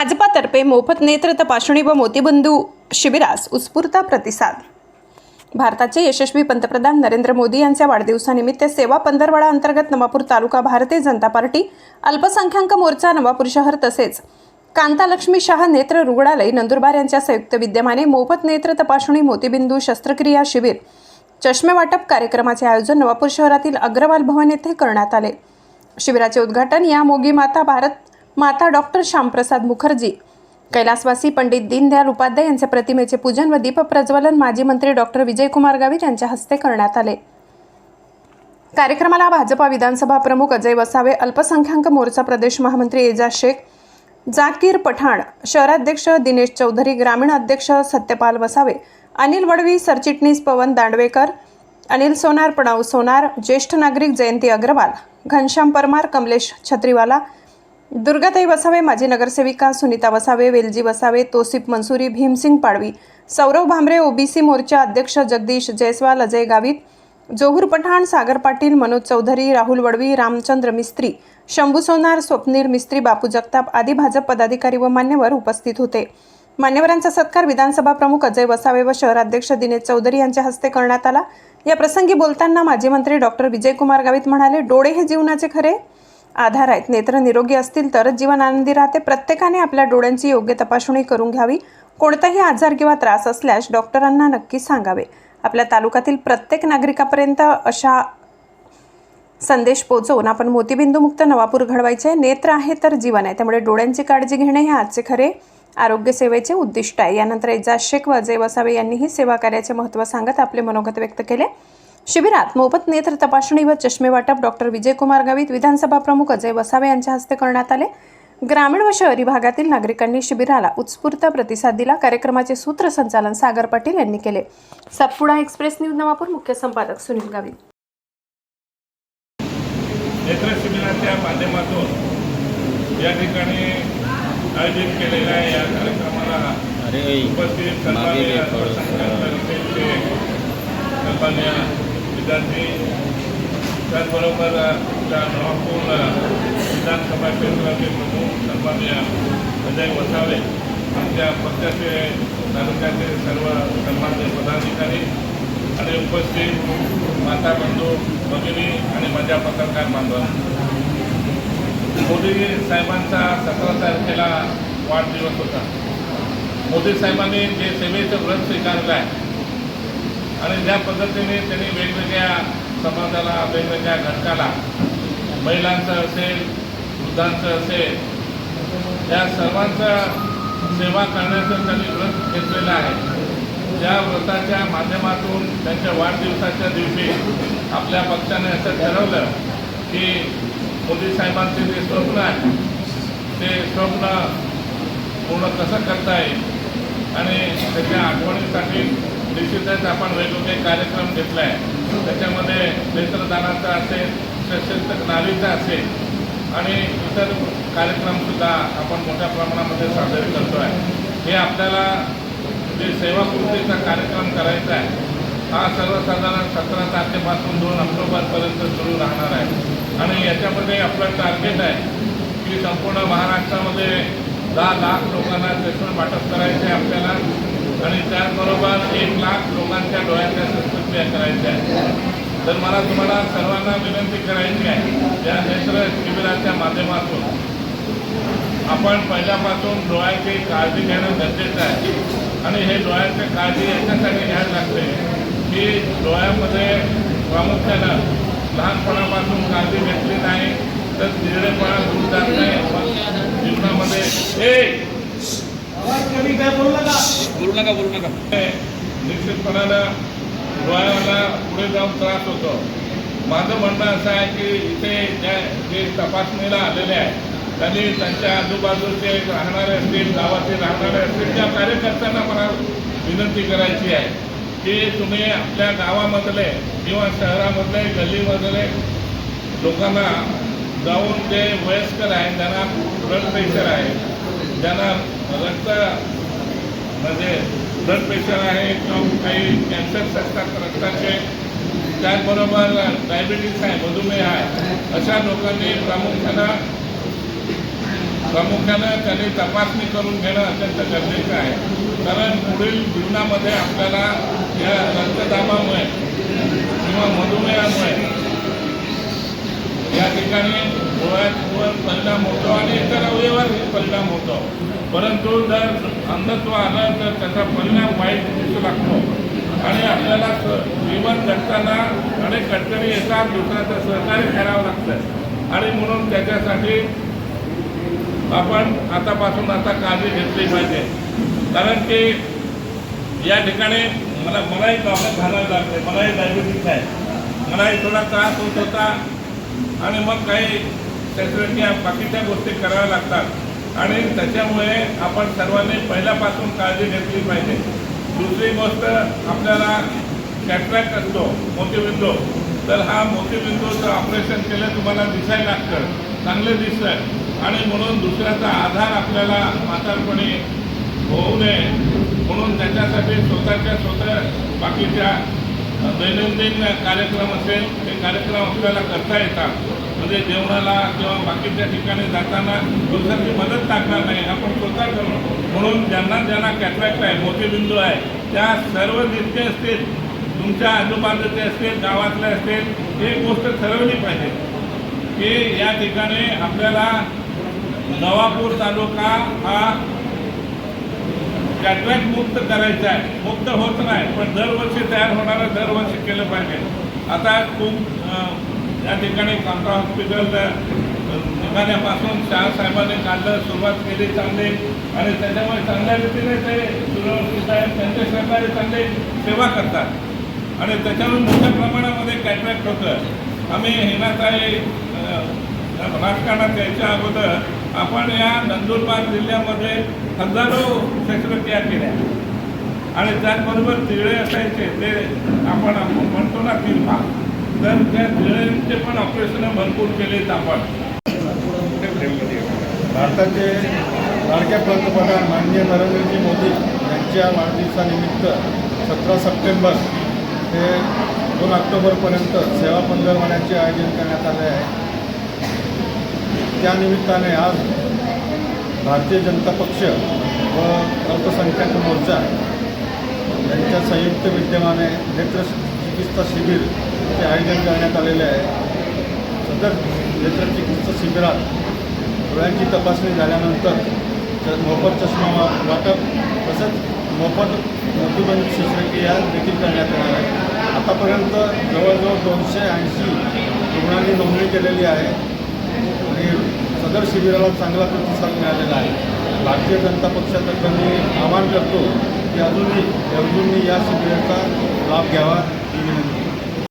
भाजपातर्फे मोफत नेत्र तपासणी व मोतीबिंदू शिबिरास उत्स्फूर्त प्रतिसाद. भारताचे यशस्वी पंतप्रधान नरेंद्र मोदी यांच्या वाढदिवसानिमित्त सेवा पंधरवाडा अंतर्गत नवापूर तालुका भारतीय जनता पार्टी अल्पसंख्याक मोर्चा नवापूर शहर तसेच कांतालक्ष्मी शाह नेत्र रुग्णालय नंदुरबार यांच्या संयुक्त विद्यमाने मोफत नेत्र तपासणी मोतीबिंदू शस्त्रक्रिया शिबिर चष्मे वाटप कार्यक्रमाचे आयोजन नवापूर शहरातील अग्रवाल भवन येथे करण्यात आले. शिबिराचे उद्घाटन या मोगी माता भारत माता डॉक्टर श्यामप्रसाद मुखर्जी. कैलासवासी पंडित दीनदयाल उपाध्याय यांच्या प्रतिमेचे पूजन व दीपप्रज्वलन माजी मंत्री डॉक्टर विजयकुमार गावित यांच्या हस्ते करण्यात आले. कार्यक्रमाला भाजपा विधानसभा प्रमुख अजय वसावे अल्पसंख्याक मोर्चा प्रदेश महामंत्री एजाज शेख जाकीर पठाण शहराध्यक्ष दिनेश चौधरी ग्रामीण अध्यक्ष सत्यपाल वसावे अनिल वडवी सरचिटणीस पवन दांडवेकर अनिल सोनार प्रणव सोनार ज्येष्ठ नागरिक जयंती अग्रवाल घनश्याम परमार कमलेश छत्रीवाला दुर्गाताई वसावे माजी नगरसेविका सुनीता वसावे वेलजी वसावे तोसिफ मंसुरी भीमसिंग पाडवी सौरव भांबरे ओबीसी मोर्चा अध्यक्ष जगदीश जयस्वाल अजय गावित जोहूर पठाण सागर पाटील मनोज चौधरी राहुल वडवी रामचंद्र मिस्त्री शंभू सोनार स्वप्नील मिस्त्री बापू जगताप आदी भाजप पदाधिकारी व मान्यवर उपस्थित होते. मान्यवरांचा सत्कार विधानसभा प्रमुख अजय वसावे व शहराध्यक्ष दिनेश चौधरी यांच्या हस्ते करण्यात आला. या प्रसंगी बोलताना माजी मंत्री डॉक्टर विजयकुमार गावित म्हणाले डोळे हे जीवनाचे खरे आधार आहेत. नेत्र निरोगी असतील तरच जीवन आनंदी राहते. प्रत्येकाने आपल्या डोळ्यांची योग्य तपासणी करून घ्यावी. कोणताही आजार किंवा त्रास असल्यास डॉक्टरांना नक्की सांगावे. आपल्या तालुक्यातील प्रत्येक नागरिकापर्यंत अशा संदेश पोचवून आपण मोतीबिंदूमुक्त नवापूर घडवायचे. नेत्र आहे तर जीवन आहे. त्यामुळे डोळ्यांची काळजी घेणे हे आजचे खरे आरोग्य सेवेचे उद्दिष्ट आहे. यानंतर एजाज शेख व अजय वसावे यांनीही सेवा कार्याचे महत्त्व सांगत आपले मनोगत व्यक्त केले. शिबिरात मोफत नेत्र तपासणी व चष्मे वाटप डॉक्टर विजयकुमार गावित विधानसभा प्रमुख अजय वसावे यांच्या हस्ते करण्यात आले. ग्रामीण व शहरी भागातील नागरिकांनी शिबिराला उत्स्फूर्त प्रतिसाद दिला. कार्यक्रमाचे सूत्रसंचालन सागर पाटील यांनी केले. सतपुडा एक्सप्रेस न्यूज नवापूर मुख्य संपादक सुनील गावित. नेत्र शिबिराच्या माध्यमातून या ठिकाणी आयोजित केलेल्या या कार्यक्रमाला अरे उपस्थित सन्माननीय रे त्याचबरोबर त्या नवापूर विधानसभा क्षेत्राचे प्रमुख सन्मान्य अजय वसावे आमच्या पक्षाचे तालुक्याचे सर्व सन्मान्य पदाधिकारी आणि उपस्थित माता बंधू भगिनी आणि माझ्या पत्रकार बांधवांना. मोदी साहेबांचा सतरा तारखेला वाढदिवस होता. मोदी साहेबांनी जे सेवेचं व्रत स्वीकारलं आहे आणि ज्या पद्धतीने त्यांनी वेगवेगळ्या समाजाला वेगवेगळ्या घटकाला महिलांचं असेल वृद्धांचं असेल या सर्वांचं सेवा करण्याचं त्यांनी व्रत घेतलेलं आहे. त्या व्रताच्या माध्यमातून त्यांच्या वाढदिवसाच्या दिवशी आपल्या पक्षाने असं ठरवलं की मोदी साहेबांचे जे स्वप्न आहे ते स्वप्न पूर्ण कसं करता येईल आणि त्याच्या आठवणीसाठी निश्चितच आपण वेगवेगळे कार्यक्रम घेतला आहे त्याच्यामध्ये नेत्रदानाचा असेल सशक्त नावीचा असेल आणि इतर कार्यक्रमसुद्धा आपण मोठ्या प्रमाणामध्ये साजरे करतो आहे हे आपल्याला जे सेवाकृतीचा कार्यक्रम करायचा आहे हा सर्वसाधारण सतरा तारखेपासून दोन ऑक्टोबरपर्यंत सुरू राहणार आहे. आणि याच्यामध्ये आपलं टार्गेट आहे की संपूर्ण महाराष्ट्रामध्ये दहा लाख लोकांना चष्मे वाटप करायचे आहे आपल्याला. आणि त्याचबरोबर एक लाख लोकांच्या डोळ्याच्या शस्त्रक्रिया करायच्या आहेत तर मला तुम्हाला सर्वांना विनंती करायची आहे या नेत्र शिबिराच्या माध्यमातून. आपण पहिल्यापासून डोळ्याची काळजी घेणं गरजेचं आहे. आणि हे डोळ्याची काळजी याच्यासाठी घ्यायला लागते की डोळ्यामध्ये प्रामुख्यानं लहानपणापासून काळजी घेतली नाही तर निर्णयपणा दूर जात नाही. जीवनामध्ये हे बोलू नका. बोलू नका निश्चितपणानं डोळ्याला पुढे जाऊन त्रास होतो. माझं म्हणणं असं आहे की इथे ज्या जे तपासणीला आलेले आहे त्यांनी त्यांच्या आजूबाजूचे राहणारे असतील गावाचे राहणारे असतील त्या कार्यकर्त्यांना मला विनंती करायची आहे की तुम्ही आपल्या गावामधले किंवा शहरामधले गल्लीमधले लोकांना जाऊन जे वयस्कर आहे ज्यांना ब्लड प्रेशर आहे ज्यांना रक्त म्हणजे ब्लड प्रेशर आहे किंवा काही कॅन्सर्स असतात रक्ताचे त्याचबरोबर डायबिटीस आहे मधुमेह आहे अशा लोकांनी प्रामुख्यानं प्रामुख्यानं त्यांनी तपासणी करून घेणं अत्यंत गरजेचं आहे. कारण पुढील जीवनामध्ये आपल्याला या रक्तदाबामुळे किंवा मधुमेहामुळे या ठिकाणी डोळ्यावर परिणाम होतो आणि इतर अवयवावर परिणाम होतो. परंतु जर अंधत्व आलं तर त्याचा परिणाम वाईट दिसू लागतो. आणि आपल्याला स- जीवन जगताना अनेक अडचणी येतात दुसऱ्याचं सहकार्य करावं लागतं. आणि म्हणून त्याच्यासाठी आपण आतापासून आता काळजी घेतली पाहिजे. कारण की या ठिकाणी मला मलाही प्रॉब्लेम घालायला लागते मलाही डायबिटीस आहे. मलाही थोडा त्रास होत होता. आणि मग काही शस्त्रक्रिया बाकीच्या गोष्टी कराव्या लागतात. आणि त्याच्यामुळे आपण सर्वांनी पहिल्यापासून काळजी घेतली पाहिजे. दुसरी गोष्ट आपल्याला कॅटरॅक्ट असतो मोतीबिंदू तर हा मोतीबिंदूचं ऑपरेशन केलं तुम्हाला दिसायला लागतं. चांगलं दिसतं आणि म्हणून दुसऱ्याचा आधार आपल्याला म्हातारपणी होऊ नये. म्हणून त्याच्यासाठी स्वतःच्या स्वतः बाकीच्या दैनंदिन कार्यक्रम असेल ते कार्यक्रम आपल्याला करता येतात. म्हणजे जेवणाला किंवा बाकीच्या ठिकाणी जाताना दुसऱ्यांची मदत टाकणार नाही आपण स्वतः करू म्हणून ज्यांना ज्यांना कॅटरॅक्ट आहे मोतीबिंदू आहे त्या सर्व जितके असतील तुमच्या आजूबाजूचे असतील गावातले असतील एक गोष्ट ठरवली पाहिजे की या ठिकाणी आपल्याला नवापूर तालुका हा कॅटरॅक्ट मुक्त करायचा आहे. मुक्त होत नाही पण दरवर्षी तयार होणारं दरवर्षी केलं पाहिजे. आता खूप या ठिकाणी कामरा हॉस्पिटल अं, निघाल्यापासून साहेबांनी काढलं सुरुवात केली चांगली. आणि त्याच्यामुळे चांगल्या रीतीने ते सूर्यवंशी साहेब त्यांचे सहकारी चांगले सेवा करतात. आणि त्याच्यामुळे मोठ्या प्रमाणामध्ये कॅट्रॅक्ट होतं. आम्ही हिनाताई राजकारणात यायच्या अगोदर आपण या नंदुरबार जिल्ह्यामध्ये हजारो शस्त्रक्रिया केल्या. आणि त्याचबरोबर तिळे असायचे ते आपण म्हणतो ना तिळ्यांचे पण ऑपरेशन भरपूर केले आपण भारताचे लाडक्या पंतप्रधान माननीय नरेंद्रजी मोदी यांच्या वाढदिवसानिमित्त सतरा सप्टेंबर ते दोन ऑक्टोबरपर्यंत सेवा पंधरवड्याचे आयोजन करण्यात आले आहे. त्यानिमित्ताने आज भारतीय जनता पक्ष व अल्पसंख्याक मोर्चा यांच्या संयुक्त विद्यमाने नेत्र चिकित्सा शिबिरचे आयोजन करण्यात आलेले आहे. सदर नेत्रचिकित्सा शिबिरात डोळ्यांची तपासणी झाल्यानंतर च- मोफत चष्मा वा- वाटप तसंच मोफत मोतीबंद शस्त्रक्रिया देखील करण्यात येणार आहे. आतापर्यंत जवळजवळ दोनशे ऐंशी रुग्णांनी नोंदणी केलेली आहे आणि सदर शिबिराला चांगला प्रतिसाद मिळालेला आहे. भारतीय जनता पक्षातर्फे मी आवाहन करतो की अजूनही अजूनही या शिबिराचा लाभ घ्यावा ही विनंती.